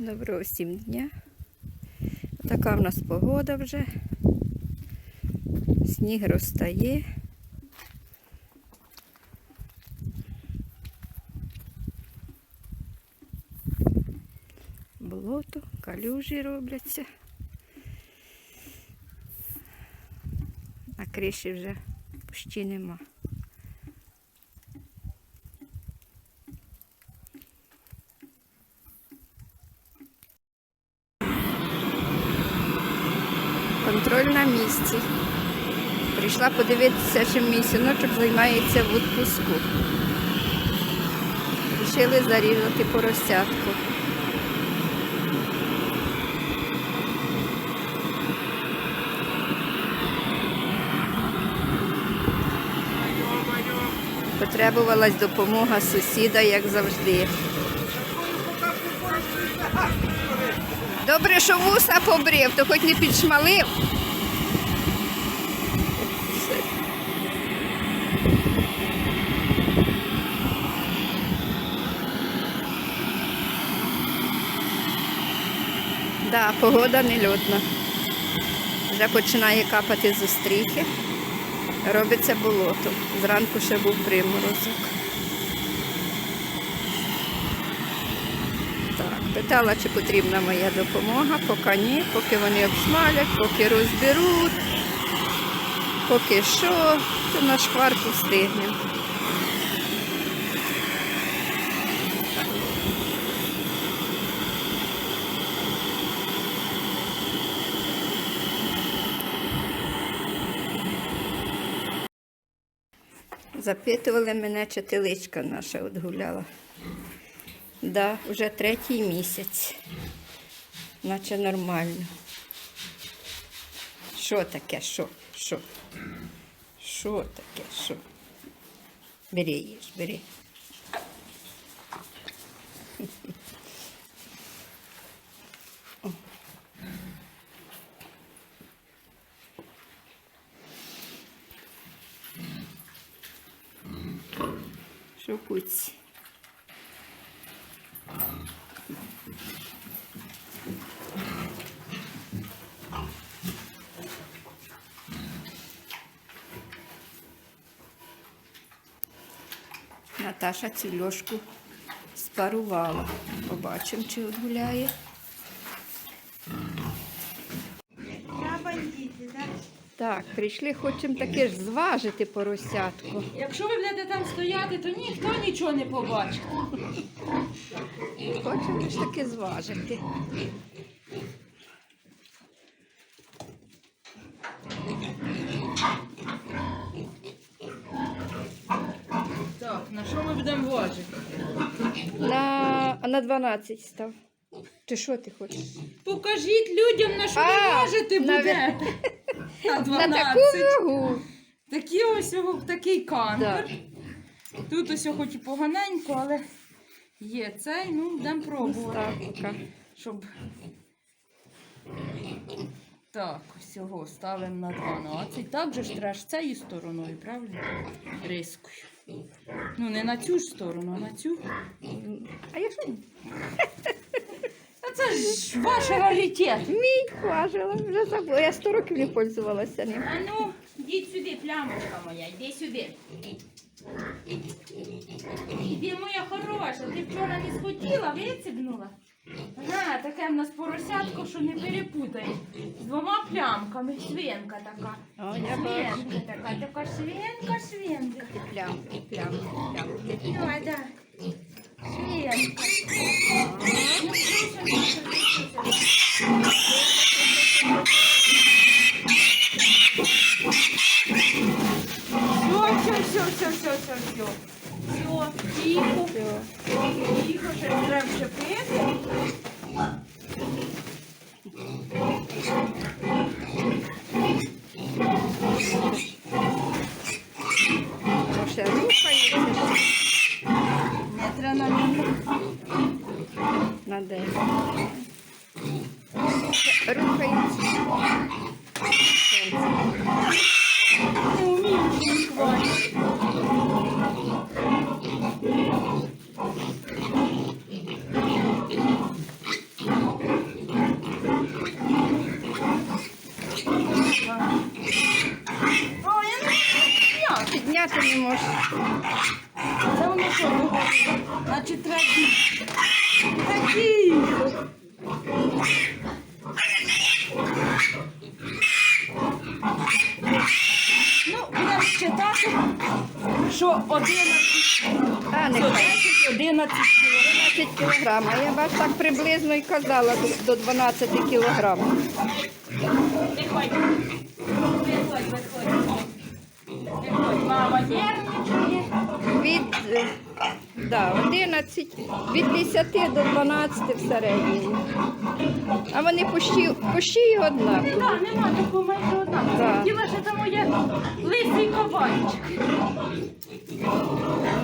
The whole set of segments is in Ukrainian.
Доброго всім дня. Така в нас погода вже. Сніг розтає. Болото, калюжі робляться. На криші вже почти нема. Контроль на місці. Прийшла подивитися, чим мій синочок займається в відпуску. Рішили зарізати поросятку. Потребувалась допомога сусіда, як завжди. Добре, що вуса побрив, то хоч не підшмалив. Да, погода нельотна. Вже починає капати з остріхи. Робиться болото. Зранку ще був приморозок. Так, питала, чи потрібна моя допомога, поки ні, поки вони обсмалять, поки розберуть, поки що, то на шкварку встигнемо. Запитували мене, чи теличка наша відгуляла. Да, вже третій місяць. Наче нормально. Що таке? Що? Що? Що таке? Що? Бери їж, бери. О. Наташа цю льошку спарувала. Побачимо, чи відгуляє. Так? Так, прийшли, хочемо таке ж зважити поросятку. Якщо ви будете там стояти, то ніхто нічого не побачить. Хочемо ж таки зважити. Так, на що ми будемо важити? На, на 12 став. Ти що ти хочеш? Покажіть людям, на що А, важити на буде. На На 12. таку вагу. Такі ось о, такий. Так. Тут ось хоч і поганенько, але є цей, ну будемо пробувати. Ставка. Щоб. Так, ось його ставимо на 12. Так же ж треба ж цією стороною, правильно? Рискою. Ну, не на цю ж сторону, а на цю. А я що? А це ж ваш раритет. Мій важила, вже забула. Я 100 років не пользувалася ним. А ну, йдіть сюди, плямочка моя, йди сюди. Іди, моя хороша, ти вчора не схотіла, вицібнула. На, таке в нас поросятко, що не перепутаєш. З двома плямками, свинка така. О, я бачу. Свинка така, така свинка, свинка. Плямки, і плямки, і плямки. Да. Підняти не можу. Це воно що виходить? Значить, традиція. Традиція. 11, не 10, 11 кілограмів. 12 кілограм. А я бачу так приблизно і казала до 12 кілограм. Виходь. Виходь, виходь. Виходь, мама нервничає. Від е, да, 11, від 10 до 12 в середньому. А вони пущі, пущі однакові. Так, нема такого майже однакового. Так. Хотіла, що там моє лисий кабанчик.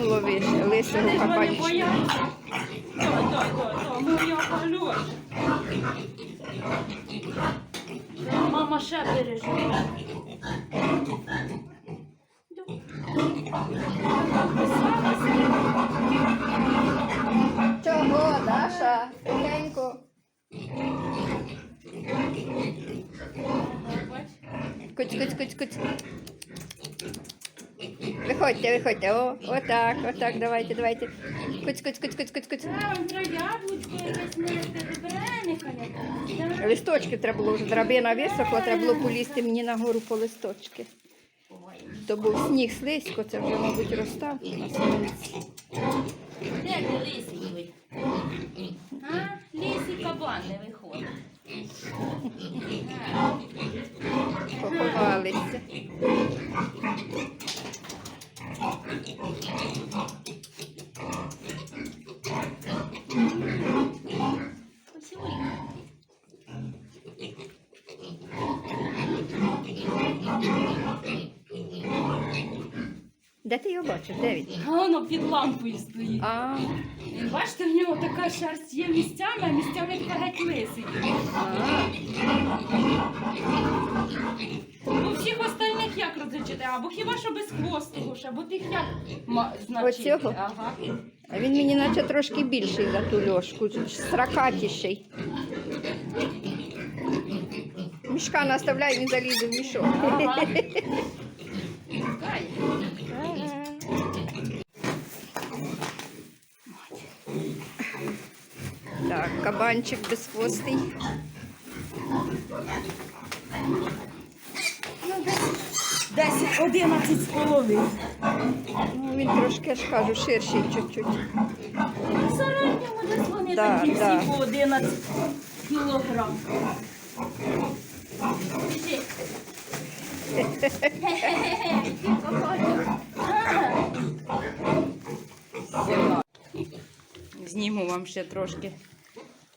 Ну, ловиш лисого кабанчика. То, то, то, то, моя Альоша. Мама ще переживає. Чого, Даша? Тихенько. Куць, куць, куць, куць. Виходьте, виходьте. О, отак, отак, давайте, давайте. Там про яблучко якесь нести, добреника. Листочки треба було вже драбина висохла, треба було полізти мені нагору по листочки. То був сніг слизько, це вже, мабуть, розстав на сонці. Де ти лисий ви? А? Лисий кабан не виходить. Поховалися. Бачиш? Де він? А воно під лампою стоїть. А, Бачите, в нього така шерсть є місцями, а місцями така геть лисий. а, У всіх остальних як розличити? Або хіба що без хвостого ж, або тих як ма- значить. Оцього? Ага. а він мені наче трошки більший за ту льошку, сракатіший. Мішка наставляй, він залізе в мішок. Ага. Так, кабанчик безхвостий. Десять, одинадцять з половиною. Ну, він трошки, я ж кажу, ширший чуть-чуть. В середньому десь вони Да, такі да. всі по 11 кілограм. Біжи. Зніму вам ще трошки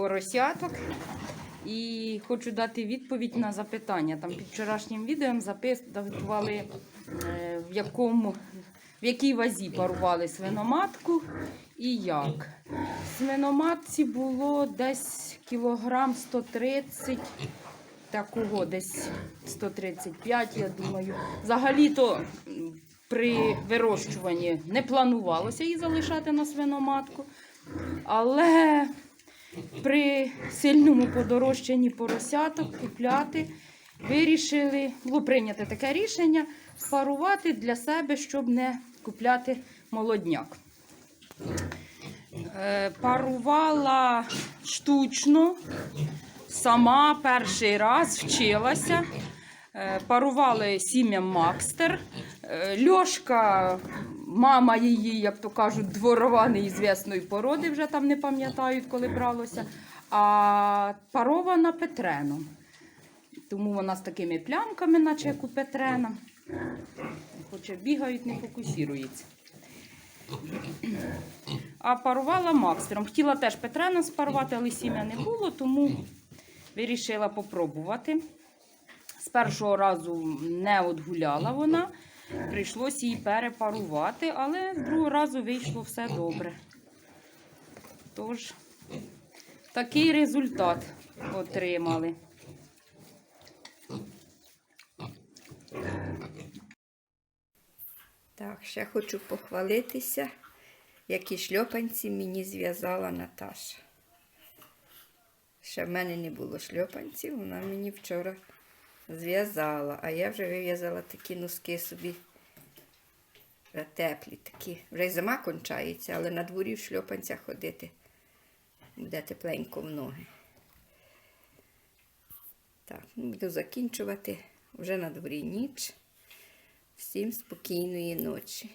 поросяток. І хочу дати відповідь на запитання. Там під вчорашнім відео запитували, е, в якому в якій вазі парували свиноматку і як. Свиноматці було десь кілограм 130, такого десь 135, я думаю. Взагалі-то при вирощуванні не планувалося її залишати на свиноматку, але при сильному подорожчанні поросяток купляти вирішили, було прийнято таке рішення спарувати для себе, щоб не купляти молодняк. Е, Парувала штучно, сама перший раз вчилася. Е, Парували сім'ям Макстер. Е, Льошка, мама її, як то кажуть, дворова неізвісної породи, вже там не пам'ятають, коли бралося. А парована Петреном. Тому вона з такими плямками, наче як у Петрена. Хоче бігають, не фокусується. А парувала Макстером. Хотіла теж Петрена спарувати, але сім'я не було, тому вирішила попробувати. З першого разу не одгуляла вона, прийшлося її перепарувати, але з другого разу вийшло все добре. Тож, такий результат отримали. Так, ще хочу похвалитися, які шльопанці мені зв'язала Наташа. Ще в мене не було шльопанців, вона мені вчора зв'язала, а я вже вив'язала такі носки собі Вже теплі такі. Вже й зима кончається, але на дворі в шльопанцях ходити буде тепленько в ноги. Так, ну, буду закінчувати. Вже на дворі ніч. Всім спокійної ночі.